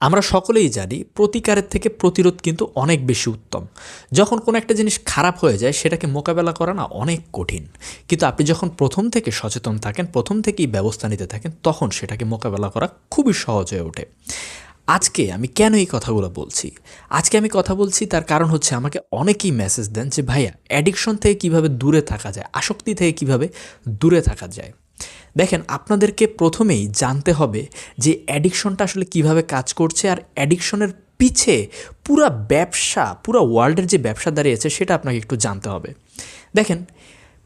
আমরা সকলেই জানি প্রতিকারের থেকে প্রতিরোধ কিন্তু অনেক বেশি উত্তম। যখন কোনো একটা জিনিস খারাপ হয়ে যায়, সেটাকে মোকাবেলা করা না অনেক কঠিন। কিন্তু আপনি যখন প্রথম থেকে সচেতন থাকেন, প্রথম থেকেই ব্যবস্থা নিতে থাকেন, তখন সেটাকে মোকাবেলা করা খুবই সহজ হয়ে ওঠে। আজকে আমি কেন এই কথাগুলো বলছি? আজকে আমি কথা বলছি তার কারণ হচ্ছে আমাকে অনেকেই মেসেজ দেন যে, ভাইয়া অ্যাডিকশন থেকে কীভাবে দূরে থাকা যায়? আসক্তি থেকে কীভাবে দূরে থাকা যায়? দেখেন, আপনাদেরকে প্রথমেই জানতে হবে যে অ্যাডিকশনটা আসলে কীভাবে কাজ করছে আর অ্যাডিকশনের পিছে পুরা ব্যবসা, পুরো ওয়ার্ল্ডের যে ব্যবসা দাঁড়িয়েছে সেটা আপনাকে একটু জানতে হবে। দেখেন,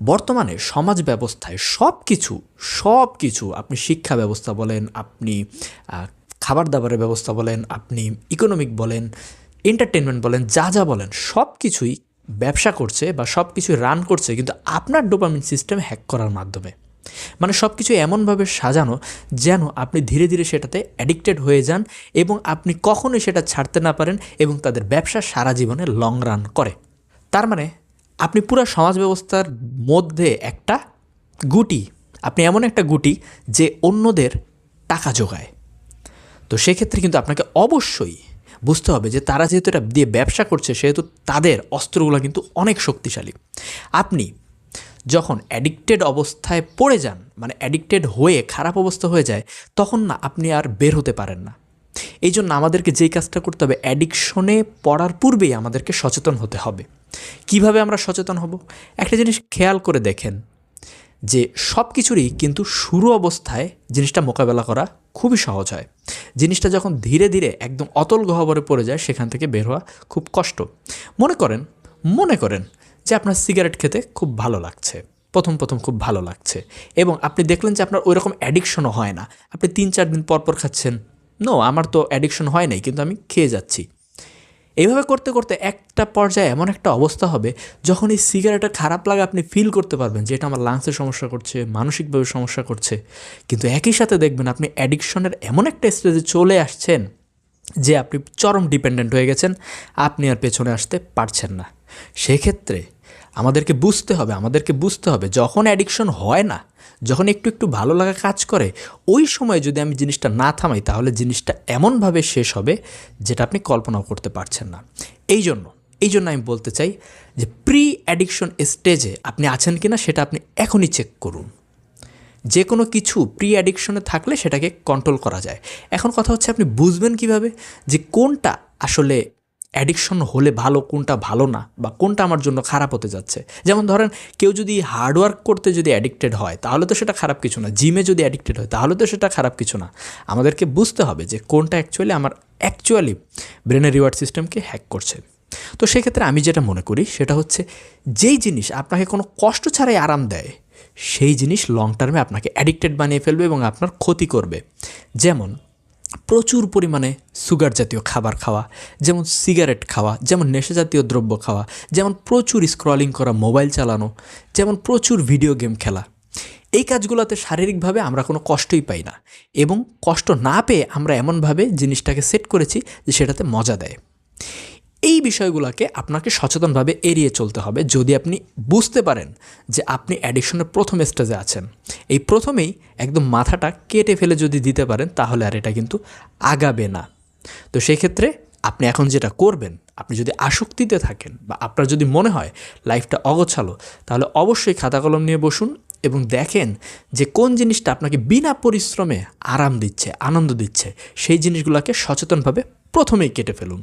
বর্তমানে সমাজ ব্যবস্থায় সব কিছু সব কিছু আপনি শিক্ষা ব্যবস্থা বলেন, আপনি খাবার দাবারের ব্যবস্থা বলেন, আপনি ইকোনমিক বলেন এন্টারটেনমেন্ট বলেন, যা যা বলেন সব কিছুই ব্যবসা করছে বা সব কিছু রান করছে কিন্তু আপনার ডোপামিন সিস্টেম হ্যাক করার মাধ্যমে। মানে সব কিছু এমনভাবে সাজানো যেন আপনি ধীরে ধীরে সেটাতে অ্যাডিক্টেড হয়ে যান এবং আপনি কখনোই সেটা ছাড়তে না পারেন এবং তাদের ব্যবসা সারা জীবনে লং রান করে। তার মানে আপনি পুরো সমাজ ব্যবস্থার মধ্যে একটা গুটি, আপনি এমন একটা গুটি যে অন্যদের টাকা যোগায় তো সেক্ষেত্রে কিন্তু আপনাকে অবশ্যই বুঝতে হবে যে তারা যেহেতু এটা দিয়ে ব্যবসা করছে, সেহেতু তাদের অস্ত্রগুলো কিন্তু অনেক শক্তিশালী। আপনি যখন অ্যাডিক্টেড অবস্থায় পড়ে যান মানে অ্যাডিক্টেড হয়ে, খারাপ অবস্থা হয়ে যায়, তখন না, আপনি আর বের হতে পারেন না। এই জন্য আমাদেরকে যেই কাজটা করতে হবে অ্যাডিকশনে পড়ার পূর্বেই আমাদেরকে সচেতন হতে হবে। কীভাবে আমরা সচেতন হব? একটা জিনিস খেয়াল করে দেখেন, যে সব কিছুরই কিন্তু শুরু অবস্থায় জিনিসটা মোকাবেলা করা খুবই সহজ হয়। জিনিসটা যখন ধীরে ধীরে একদম অতল গহ্বরে পড়ে যায়, সেখান থেকে বের হওয়া খুব কষ্ট। মনে করেন মনে করেন যে আপনার সিগারেট খেতে খুব ভালো লাগছে। প্রথম প্রথম খুব ভালো লাগছে। এবং আপনি দেখলেন যে আপনার ওই রকম অ্যাডিকশনও হয় না। আপনি তিন, চার দিন পর পর খাচ্ছেন। নো আমার তো অ্যাডিকশন হয় নাই, কিন্তু আমি খেয়ে যাচ্ছি। এইভাবে করতে করতে একটা পর্যায়ে এমন একটা অবস্থা হবে, যখন এই সিগারেটের খারাপ লাগা আপনি ফিল করতে পারবেন যে এটা আমার লাংসের সমস্যা করছে, মানসিকভাবে সমস্যা করছে। কিন্তু একই সাথে দেখবেন আপনি অ্যাডিকশনের এমন একটা স্টেজে চলে আসছেন যে আপনি চরম ডিপেন্ডেন্ট হয়ে গেছেন, আপনি আর পেছনে আসতে পারছেন না। সেক্ষেত্রে আমাদেরকে বুঝতে হবে, আমাদেরকে বুঝতে হবে যখন অ্যাডিকশন হয় না, যখন একটু একটু ভালো লাগা কাজ করে, ওই সময় যদি আমি জিনিসটা না থামাই, তাহলে জিনিসটা এমনভাবে শেষ হবে যেটা আপনি কল্পনাও করতে পারছেন না। এই জন্য এই জন্য আমি বলতে চাই যে প্রি অ্যাডিকশন স্টেজে আপনি আছেন কি না সেটা আপনি এখনই চেক করুন। যে কোনো কিছু প্রি অ্যাডিকশনে থাকলে সেটাকে কন্ট্রোল করা যায়। এখন কথা হচ্ছে আপনি বুঝবেন কীভাবে যে কোনটা আসলে অ্যাডিকশন হলে ভালো কোনটা ভালো না বা কোনটা আমার জন্য খারাপ হতে যাচ্ছে? যেমন ধরেন, কেউ যদি হার্ডওয়ার্ক করতে যদি অ্যাডিক্টেড হয়, তাহলে তো সেটা খারাপ কিছু না। জিমে যদি অ্যাডিক্টেড হয়, তাহলে তো সেটা খারাপ কিছু না। আমাদেরকে বুঝতে হবে যে কোনটা অ্যাকচুয়ালি আমার অ্যাকচুয়ালি ব্রেনের রিওয়ার্ড সিস্টেমকে হ্যাক করছে। তো সেক্ষেত্রে আমি যেটা মনে করি, সেটা হচ্ছে যেই জিনিস আপনাকে কোনো কষ্ট ছাড়াই আরাম দেয়, সেই জিনিস লং টার্মে আপনাকে অ্যাডিক্টেড বানিয়ে ফেলবে এবং আপনার ক্ষতি করবে। যেমন প্রচুর পরিমাণে সুগার জাতীয় খাবার খাওয়া, যেমন সিগারেট খাওয়া, যেমন নেশা জাতীয় দ্রব্য খাওয়া, যেমন প্রচুর স্ক্রলিং করা মোবাইল চালানো, যেমন প্রচুর ভিডিও গেম খেলা। এই কাজগুলোতে শারীরিকভাবে আমরা কোনো কষ্টই পাই না এবং কষ্ট না পেয়ে আমরা এমনভাবে জিনিসটাকে সেট করেছি যে সেটাতে মজা দেয়। বিষয়গুলোকে আপনাকে সচেতনভাবে এড়িয়ে চলতে হবে যদি আপনি বুঝতে পারেন যে আপনি অ্যাডিকশনের প্রথম স্টেজে আছেন। এই প্রথমেই একদম মাথাটা কেটে ফেলে যদি দিতে পারেন, তাহলে আর এটা কিন্তু আগাবে না। তো সেই ক্ষেত্রে আপনি এখন যেটা করবেন, আপনি যদি আসক্তিতে থাকেন বা আপনার যদি মনে হয় লাইফটা অগোছালো, তাহলে অবশ্যই খাতা কলম নিয়ে বসুন এবং দেখেন যে কোন জিনিসটা আপনাকে বিনা পরিশ্রমে আরাম দিচ্ছে, আনন্দ দিচ্ছে, সেই জিনিসগুলোকে সচেতনভাবে প্রথমেই কেটে ফেলুন।